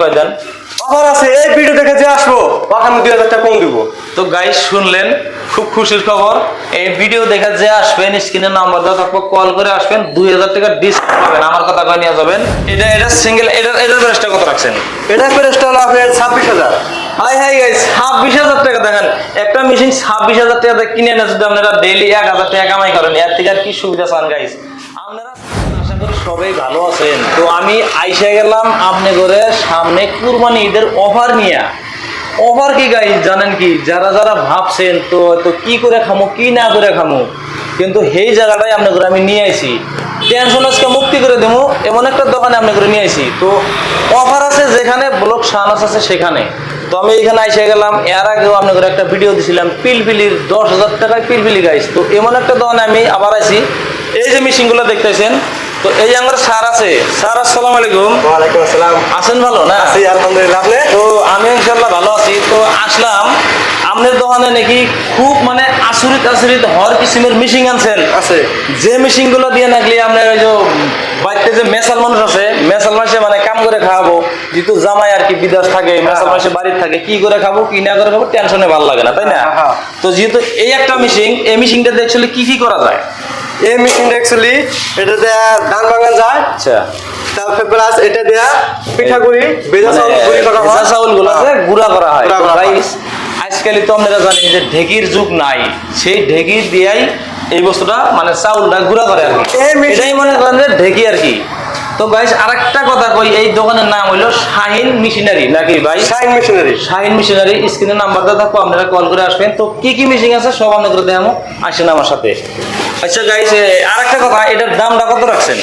কয় দেন? অফার আছে এই ভিডিও দেখে যে আসব দুই হাজার টাকা কম দিব। তো গাইস শুনলেন খুব খুশির খবর। এই ভিডিও দেখে যে আসবেন স্ক্রিনের নাম্বার দেওয়া কল করে আসবেন দুই হাজার টাকা ডিসকাউন্ট পাবেন আমার কথা কয়ে নিয়ে যাবেন। এটা এটা সিঙ্গেল এটা এটার প্রাইসটা কত রাখছেন? এটা প্রেসটা হলো আপনার ছাব্বিশ হাজার। হাই হাই গাইস ছাব্বিশ হাজার টাকা দেখেন। একটা মেশিন ছাব্বিশ হাজার টাকা কিনে এনে যদি আপনারা ডেইলি এক হাজার টাকা কামাই করেন এর থেকে আর কি সুবিধা চান গাইস সবাই ভালো আছেন। তো আমি আইসা গেলাম আপনি করে সামনে কুরবানি ঈদের অফার নিয়ে। অফার কি গাইস জানেন কি? যারা যারা ভাবছেন, তো তো কি করে খামো, কি না করে খামো, কিন্তু সেই জায়গাটাই আপনি করে আমি নিয়ে আইছি। টেনশন আজকে মুক্তি করে দেবো এমন একটা দোকানে আপনি করে নিয়ে আইছি। তো অফার আছে যেখানে, ব্লক সানাস আছে সেখানে। তো আমি এখানে এসে গেলাম, এর আগেও আপনাদের একটা ভিডিও দিছিলাম, পিলপিলির দশ হাজার টাকায় পিলপিলি গাইস তো এমন একটা দোকানে আমি আবার আইছি। এই যে মেশিনগুলো দেখতেছেন তো এই আমার স্যার আছে। স্যার আসসালামু আলাইকুম। ওয়ালাইকুম আসসালাম। আছেন ভালো না? আছি আলহামদুলিল্লাহ। আপনি? তো আমি ইনশাল্লাহ ভালো আছি। তো আসলাম। আপনার দোকানে নাকি খুব মানে আসরিত আসরিত হর কিসিমের মেশিন আনছেন। আছে। যে মেশিনগুলো দিয়ে নাকলি আপনার ওই যে বাড়িতে যে মেসাল মানুষ আছে মেসাল মানুষে মানে কাম করে খাওয়াবো। যেহেতু জামাই আর কি বিদেশ থাকে মেসাল মানুষে বাড়িতে থাকে কি করে খাব কি না করে খাব টেনশনে ভালো লাগে না তাই না? হ্যাঁ, হ্যাঁ। তো যেহেতু এই একটা মেশিন এই মেশিনটা অ্যাকচুয়ালি কি কি করা যায়? এই মেশিনটা অ্যাকচুয়ালি এটা দেয়া ধান ভাঙা যায়। আচ্ছা। তারপরে প্লাস এটা দেয়া পিঠাগুড়ি বেজা চাউল গুড়ি করা হয়। বেজা চাউলগুলো গুঁড়া করা হয়। গুঁড়া করা হয়। Guys, আজকালি তো আপনারা জানেন যে ঢেকির যুগ নাই। সেই ঢেকির দিয়াই এই বস্তুটা মানে চাউলটা গুঁড়া করে আর কি। এটাই মনে করেন যে ঢেকি আর কি। তো গাইস আরেকটা কথা কই এই দোকানের নাম হইল শাহিন মেশিনারি নাকি ভাই? Shine machinery. শাহিন মেশিনারি স্ক্রিনের নাম্বার দেওয়া থাকব আপনারা কল করে আসবেন। তো কি কি মেশিন আছে সব আপনাদের দেখাবো আসেন আমার সাথে। আচ্ছা গাইস আরেকটা কথা এটার দামটা কত রাখছেন?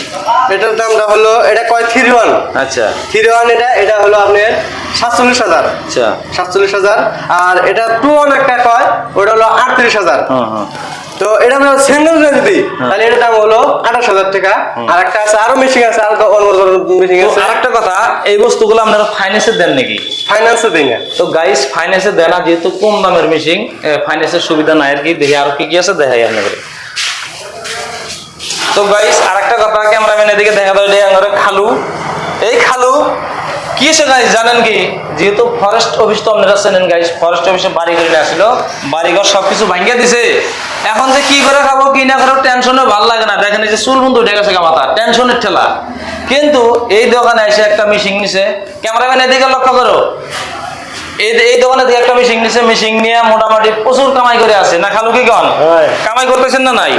এটার দামটা হলো এটা কয় থ্রি ওয়ান আচ্ছা। থ্রি ওয়ান এটা এটা হলো আপনার সাতচল্লিশ হাজার। আচ্ছা। সাতচল্লিশ হাজার। আর এটা টু ওয়ান একটা কয় ওটা হলো আটত্রিশ হাজার। হ্যাঁ হ্যাঁ। তো এটা আমরা সিঙ্গেল যদি তাহলে এটার দাম হলো আঠাশ হাজার টাকা। আর একটা আছে আরও মেশিন আছে আরও মেশিন আছে। আরেকটা কথা এই বস্তুগুলো আপনারা ফাইন্যান্সে দেন নাকি? ফাইন্যান্সে দিই না তো গাইস ফাইন্যান্সে দেন যেহেতু কম দামের মেশিন ফাইন্যান্সের সুবিধা নাই আর কি দেখি আর কি কি আছে দেখাই আপনাদের। তো গাইস আরেকটা কথা ক্যামেরাম্যান এদিকে দেখা এটা আমার খালু। এই খালু, কি এসে গাইস জানেন কি? যেহেতু ফরেস্ট অফিস তো আপনারা চেনেন গাইস ফরেস্ট অফিসে বাড়ি করে আসলো বাড়িঘর সবকিছু ভাঙ্গিয়ে দিছে। এখন যে কি করে খাব, কি না করো টেনশনে ভালো লাগে না। দেখেন এই যে চুল বন্ধু উঠে গেছে মাথা টেনশনের ঠেলা। কিন্তু এই দোকানে এসে একটা মেশিন নিছে। ক্যামেরাম্যান এদিকে লক্ষ্য করো। এই দোকানে থেকে একটা মেশিন নিছে মেশিন নিয়ে মোটামুটি প্রচুর কামাই করে আছে। না খালু কি কন? কামাই করতেছেন না নাই?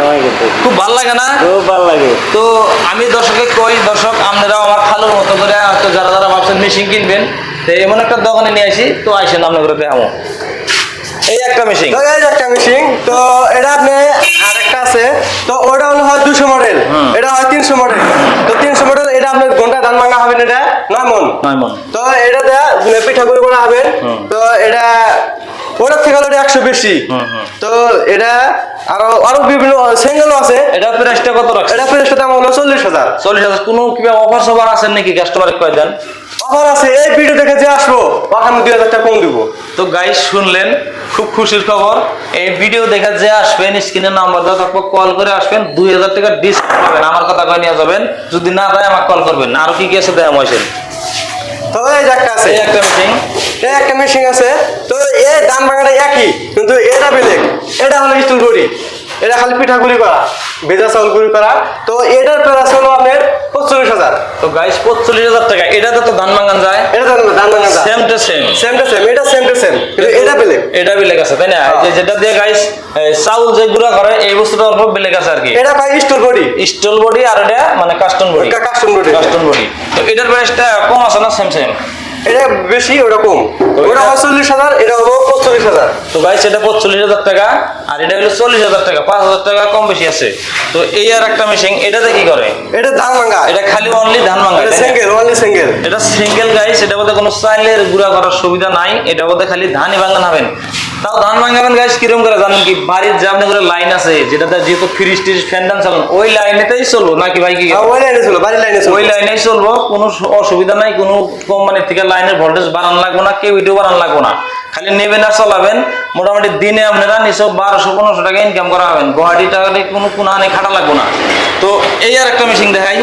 খুব ভালো লাগে না? খুব ভালো লাগে। তো আমি দর্শকে কই দর্শক আপনারাও আমার খালুর মতো করে যারা যারা ভাবছেন মেশিন কিনবেন তো এমন একটা দোকানে নিয়ে আসি তো আইসেন আপনার করে দেখাবো এই একটা মেশিন তো এই একটা মেশিন তো এটা আপনি আরেকটা আছে তো ওটা হলো হয় দুশো মডেল এটা হয় তিনশো মডেল তো তিনশো মডেল এটা আপনার ঘণ্টা ধান ভাঙা হবেন এটা? নয় মন। নয় মন। তো এটা দেয়া পিঠা করে করা হবেন তো এটা ওটার থেকে এটা একশো বেশি। তো এটা আরও আরও বিভিন্ন সিঙ্গেলও আছে। এটা প্রাইসটা কত রাখছে এটা প্রেসটা দাম হলো চল্লিশ হাজার। চল্লিশ হাজার। কোনো কিবা অফার সফার আছেন নাকি? কাস্টমারে কয় দেন? অফার আছে এই ভিডিও দেখে যে আসব ওখানে দুই হাজার টাকা কম দিব। তো গাইস শুনলেন খুব খুশির খবর। এই ভিডিও দেখা যে আসবেন স্ক্রিনের নাম্বার দেওয়া তারপর কল করে আসবেন দুই হাজার টাকা ডিসকাউন্ট পাবেন। আমার কথা কয়ে নিয়ে যাবেন যদি না দেয় আমাকে কল করবেন। আরও কি কি আছে দেয় ময়সেন তো এই যে একটা আছে। একটা মেশিন এই একটা মেশিন আছে। তো এই দাম ভাঙাটা একই কিন্তু এটা বেলেগ এটা হলো স্টিল গুড়ি এটা খালি পিঠাগুড়ি করা। ভেজা চাউল গুড়ি করা তো এটার প্রাইস হলো আপনার পঁচল্লিশ হাজার। তো গাইস পঁচল্লিশ হাজার টাকা। এটাতে তো ধান ভাঙান যায়। এটা দাম দাম ভাঙা same to same same to same এটা সেম টু সেম কিন্তু এটা বেলেগ। এটা বেলেগ আছে তাই না? এই যে যেটা দিয়ে গাইস চাউল যে গুঁড়া করে এই বস্তুটা অল্প বেলেগ আছে আর কি। এটা পাই স্টোর বডি স্টল বডি আর এটা মানে কাস্টম বডি কাস্টম গুড়ি কাস্টম বডি তো এটার প্রাইসটা কম আছে না সেম সেম এটা বেশি ওরকম। ওটা পঁয়তাল্লিশ হাজার এটা হলো পঁয়তাল্লিশ হাজার। তো গাইস এটা পঁয়তাল্লিশ হাজার টাকা আর এটা হলো চল্লিশ হাজার টাকা পাঁচ হাজার টাকা কম বেশি আছে। তো এই আর একটা মেশিন এটাতে কি করে? এটা ধান ভাঙা এটা খালি অনলি ধান ভাঙা এটা সিঙ্গেল অনলি সিঙ্গেল এটা সিঙ্গেল গাইস এটা বলতে কোনো চাইলের গুঁড়া করার সুবিধা নাই এটা বলতে খালি ধানই ভাঙা হবেন তাও ধান ভাঙাবেন কীরকম করে জানেন কি? বাড়ির যে আপনি করে লাইন আছে যেটাতে যেহেতু ফ্রিজ টিজ ফ্যান টান চালান ওই লাইনেতেই চলবো নাকি ভাই কি? ওই লাইনে ছিল বাড়ির লাইনে ওই লাইনেই চলবো কোনো অসুবিধা নাই কোনো কোম্পানির থেকে লাইনের ভোল্টেজ বাড়ান লাগবো না কেউ বাড়ান লাগবো না। খালি নেবেন আর চালাবেন মোটামুটি দিনে আপনারা নিশ্চয় বারোশো পনেরোশো টাকা ইনকাম করা হবেন গুয়াহাটি টাকাতে কোনো কোনো আনে খাটা লাগবো না। তো এই আর একটা মেশিন দেখাই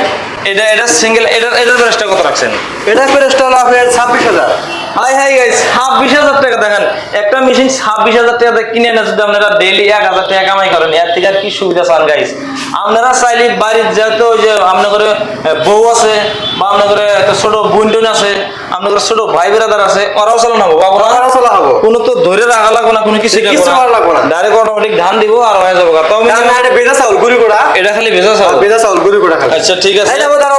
এটা এটা সিঙ্গেল এটার এটার প্রাইসটা কত রাখছেন? এটার প্রেসটা হলো আপনার ছাব্বিশ হাজার। হাই হাই গাইস ছাব্বিশ হাজার টাকা দেখেন। একটা মেশিন ছাব্বিশ হাজার টাকা কিনে না যদি আপনারা ডেইলি এক হাজার টাকা কামাই করেন, এর থেকে আর কি সুবিধা চান গাইস আপনারা চাইলে বাড়ির যেহেতু ওই যে আপনার করে বউ আছে, বা আপনার করে একটা ছোট বুনটুন আছে ছোট ভাই বেড়াদার আছে ওরাও ওরাও চালা হব। কোনো তো ধরে রাখা লাগবে না কোনো কিছু কিছু করা লাগবে না। ডাইরেক্ট অটোমেটিক ধান দিব আর হয়ে যাব কারণ এটা ভেজা চাউল গুড়ি করা এটা খালি ভেজা চাল ভেজা চাউল গুড়ি করা খালি। আচ্ছা ঠিক আছে। ধরো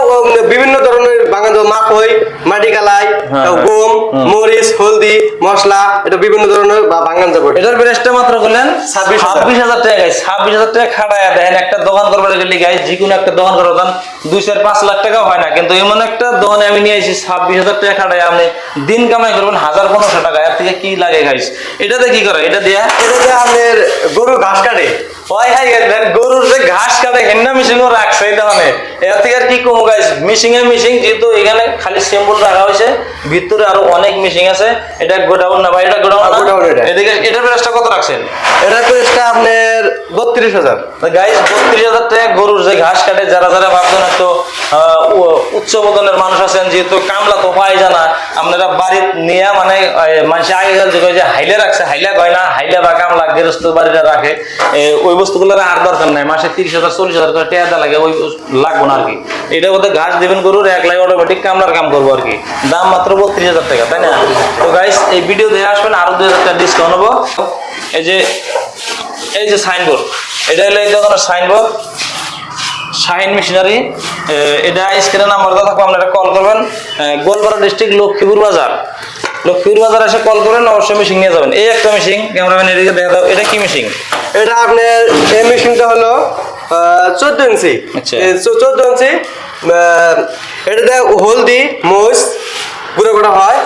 বিভিন্ন ধরনের বাগান মাখই মাটি কালাই হ্যাঁ, গম মরিচ হলদি মশলা এটা বিভিন্ন ধরনের বা- বাগান যাব এটার প্রাইসটা মাত্র করলেন 26,000 ছাব্বিশ হাজার টাকা গাইস ছাব্বিশ হাজার টাকা খাটায় দেখেন একটা দোকান করবার গেলে গাইস যে কোনো একটা দোকান করবার দাম দুই চার পাঁচ লাখ টাকা হয় না। কিন্তু এমন একটা দোকানে আমি নিয়ে এসেছি ছাব্বিশ হাজার টাকা খাটায় আপনি দিন কামাই করবেন, হাজার পনেরোশো টাকা। এর থেকে কি লাগে গাইস এটাতে কি করে? এটা দিয়া? এটা দিয়ে আমাদের গরু ঘাস কাটে। হয় হাই গরুর যে ঘাস কাটে হেন্না মেশিনও রাখছে এর থেকে আর কি কম গাইস মিশিং যেহেতু এখানে খালি সিম্বল রাখা হয়েছে ভিতরে আরও অনেক মিশিং আছে। এটা গোডাউন না ভাই? এটা গোডাউন এটা। এদিকে এটার প্রাইসটা কত রাখছেন? প্রাইসটা আপনার বত্রিশ হাজার। গাইস বত্রিশ হাজার টাকা গরুর যে ঘাস কাটে যারা যারা ভাবছেন আহ, উচ্চ বদনের মানুষ আছেন যেহেতু কামলা তো পাই জানা আপনারা বাড়ি নিয়ে মানে মানুষ আগেকার যুগে যে হাইলে রাখছে হাইলা কয় না হাইলা বা কামলা গেরস্ত বাড়িটা রাখে এ, ওই বস্তুগুলো আর দরকার নাই। মাসে তিরিশ হাজার, চল্লিশ হাজার করে দেওয়া লাগে, ওই লাগবো না আর কি। এটা ওদের ঘাস দিবেন গরুর, এক লাখ অটোমেটিক কামলার কাম করব আর কি। দাম মাত্র বত্রিশ হাজার টাকা, তাই না? তো গাইস এই ভিডিও দেখে আসবেন, আরও দুই হাজার টাকা ডিসকাউন্ট হব। এই যে এই যে সাইনবোর্ড এটা হলো এই দোকানের সাইনবোর্ড শাহিন মিশনারি এটা স্ক্রিনে নাম্বার দেওয়া থাকবে, আপনারা কল করবেন। গোলপাড়া ডিস্ট্রিক্ট লক্ষ্মীপুর বাজার। লক্ষ্মীপুর বাজার এসে কল করেন, অবশ্যই মেশিন নিয়ে যাবেন। এই একটা মেশিন ক্যামেরাম্যান এদিকে দেখা দাও, এটা কি মেশিন এটা আপনার এই মেশিনটা হলো চোদ্দ ইঞ্চি। আচ্ছা। চোদ্দ ইঞ্চি এটাতে হলদি মোষ গুঁড়ো করা হয়।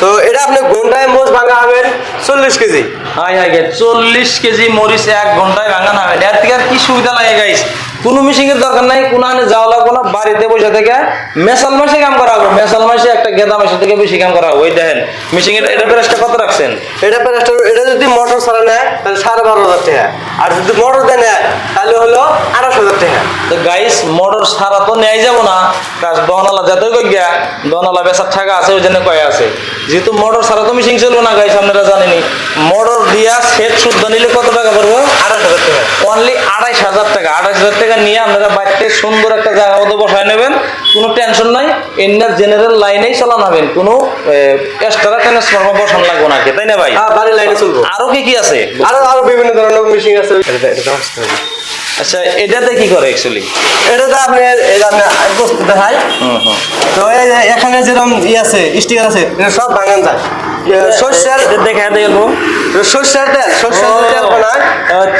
তো এটা আপনি ঘন্টায় মোষ ভাঙা হবেন চল্লিশ কেজি। হাই হাই চল্লিশ কেজি মরিচ এক ঘন্টায় ভাঙানো হবে। এর থেকে আর কি সুবিধা লাগে গাইস কোনো মেশিনের দরকার নাই কোনো আনে যাওয়া লাগবে না বাড়িতে বসে থেকে মেশাল মাসে কাম করা হবে। মেশাল মাসে একটা গেদা মাসে থেকে বেশি কাম করা হবে। ওই দেখেন মেশিনের এটা প্রাইসটা কত রাখছেন? এটা প্রাইসটা এটা যদি মোটর ছাড়া নেয় তাহলে সাড়ে বারো হাজার টাকা। আর যদি মোটর দিয়ে নেয় তাহলে হলো আড়াইশো হাজার টাকা। তো গাইস মোটর সারা তো নেয় যাব না। কাজ দহনালা যাতে কই গিয়া দহনালা বেচার টাকা আছে ওই জন্য কয়ে আছে। যেহেতু মোটর সারা তো মেশিন চলবো না গাইস আপনারা জানেনি মোটর দিয়া সেট শুদ্ধ নিলে কত টাকা পড়ব? আড়াইশো হাজার টাকা। অনলি আড়াইশ হাজার টাকা। আড়াইশ হাজার টাকা নিয়ে আপনারা বাড়িতে সুন্দর একটা জায়গা মতো বসায় নেবেন কোনো টেনশন নাই এন্ডার জেনারেল লাইনেই চালান হবেন কোনো এক্সট্রা ট্রান্সফর্মার বসানো লাগবে না তাই না ভাই হ্যাঁ বাড়ির লাইনে চলবো আরও কি কি আছে আরও আরও বিভিন্ন ধরনের মেশিন আছে আচ্ছা এটাতে কি করে অ্যাকচুয়ালি এটা তো আপনার এটা আপনার বস্তু দেখায় হুম হুম। তো যে এখানে যেরকম ই আছে স্টিকার আছে সব ভাঙান যায়। সর্ষের দেখা দেখব সর্ষের তেল সর্ষের তেল বানায়।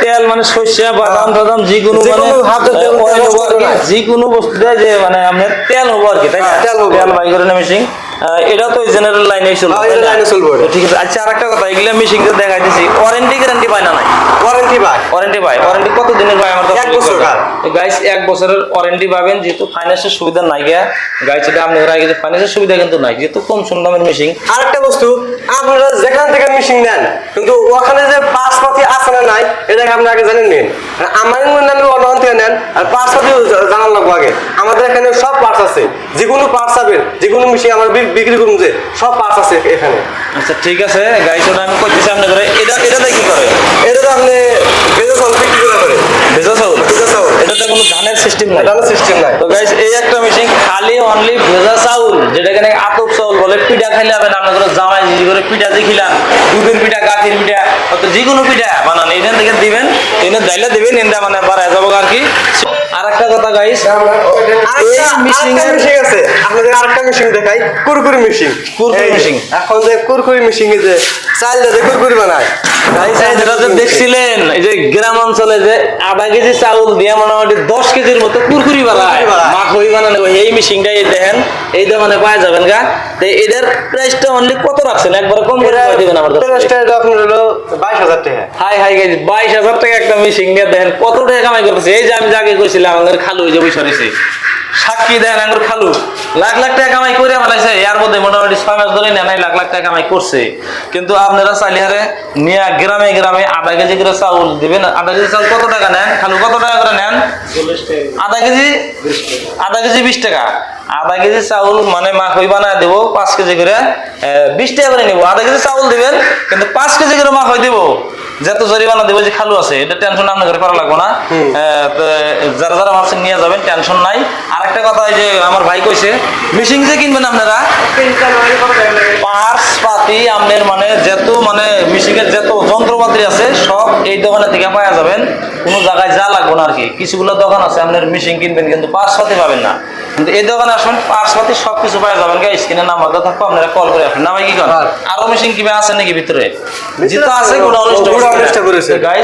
তেল মানে সর্ষে বাদাম টাদাম যে কোনো যে মানে। যে কোনো বস্তু দেয় যে মানে আপনার তেল হব আর কি তাই হ্যাঁ, তেল। তেল বাই করে মেশিন এটা তো জেনারেল লাইনে চলবে হ্যাঁ, তাই এটা না? line এ চলবে ঠিক আছে আচ্ছা আরেকটা কথা এগুলা মেশিন দেখাই দিছি ওয়ারেন্টি গ্যারান্টি পায় না নাই? ওয়ারেন্টি ভাই ওয়ারেন্টি পায়। ওয়ারেন্টি কত দিনের পায় আমার এক বছর। গাইস এক বছরের ওয়ারেন্টি পাবেন যেহেতু ফাইন্যান্সের সুবিধা নাই গিয়া। গাইস এটা আপনি ওরা কিন্তু ফাইন্যান্সের সুবিধা কিন্তু নাই যেহেতু কম সুন দামের মেশিন আরেকটা বস্তু আপনারা যেখান থেকে মেশিন নেন কিন্তু ওখানে যে পাঁচ পাতি আছে না নাই এটা আপনি আগে জানেন নিন? আমার নেন অন্য থেকে নেন আর পাঁচ পাতি জানার লাগবো আগে। আমাদের এখানে সব পার্টস আছে। যে কোনো পার্টস পাবেন যে কোনো মেশিন আমরা বিক্রি করুন যে সব পার্টস আছে এখানে। আচ্ছা ঠিক আছে ওটা আমি করতেছি আপনি করে এটা এটাতে কি করে? এটাতে আপনি ভেজা চাউল বিক্রি করে করে। ভেজা চাউল? ভেজা চাউল। এটাতে কোনো ধানের সিস্টেম নাই? ধানের সিস্টেম নাই। তো গাইস এই একটা মেশিন খালি অনলি ভেজা চাউল যেটাকে নাকি আতপ চাউল বলে পিঠা না জামাই করে পিঠা যে খিলাম দুধের পিঠা পিঠা হয়তো যে কোনো পিঠা বানান এখান থেকে দিবেন এনে দাইলে দিবেন এনটা মানে বাড়ায় যাব আর কি। আর একটা কথা গাইস মেশিন আছে। আপনাদের আরেকটা মেশিন দেখাই। কুরকুরি মেশিন কুরকুরি। এখন যে কুরকুরি মেশিন যে চাল কুরকুরি বানায়। দেখছিলেন এই যে গ্রাম অঞ্চলে যে আধা কেজি চাউল দিয়ে মোটামুটি দশ কেজির মতো কুরকুরি বানায়। মাখই বানানো এই মেশিনটাই দেখেন এই দোকানে পাওয়া যাবেন গা। তো এটার প্রাইসটা অনলি কত রাখছেন? একবার কম করে দিবেন আমার প্রাইসটা আপনার হলো বাইশ হাজার টাকা। হাই হাই বাইশ হাজার টাকা একটা মিশিং দেখেন কত টাকা কামাই করতেছে। এই যে আমি যাকে কইছিলাম আমাদের খালু হয়ে যাবে বসে রয়েছে। সাক্ষী দেন আমার খালু। লাখ লাখ টাকা কামাই করে ফেলাইছে এর মধ্যে মোটামুটি ছয় মাস ধরে নেয় লাখ লাখ টাকা কামাই করছে। কিন্তু আপনারা চাইলে হারে নিয়ে গ্রামে গ্রামে আধা কেজি করে চাউল দিবেন। আধা কেজি চাউল কত টাকা নেন? খালু, কত টাকা করে নেন? আধা কেজি? আধা কেজি বিশ টাকা। আধা কেজি চাউল মানে মাখই বানায় দেবো, পাঁচ কেজি করে বিশ টাকা করে নিবো। আধা কেজি চাউল দিবেন, কিন্তু পাঁচ কেজি করে মাখই দেবো। যত জরিমানা দেবো যে খালু আছে এটা টেনশন আপনার করে লাগবো না। যারা যারা ভাবছেন নিয়ে যাবেন টেনশন নাই। আর একটা কথা যে আমার ভাই কইছে মেশিন যে কিনবেন আপনারা? পার্স পাতি আপনার মানে যত মানে মিশিং এর যত যন্ত্রপাতি আছে সব এই দোকানে থেকে পাওয়া যাবেন। কোনো জায়গায় যা লাগবে না আর কি। কিছুগুলো দোকান আছে আপনার মেশিন কিনবেন কিন্তু পার্স পাতি পাবেন না। কিন্তু এই দোকানে আসবেন পার্সপাতি সব কিছু পাওয়া যাবেন গা স্ক্রিনে নাম্বার দেওয়া থাকব আপনারা কল করে আসবেন নামাই কি করেন আর- মেশিন কীভাবে আছে নাকি ভিতরে? যেটা আছে আছে, অনুষ্ঠান করেছে। গাইস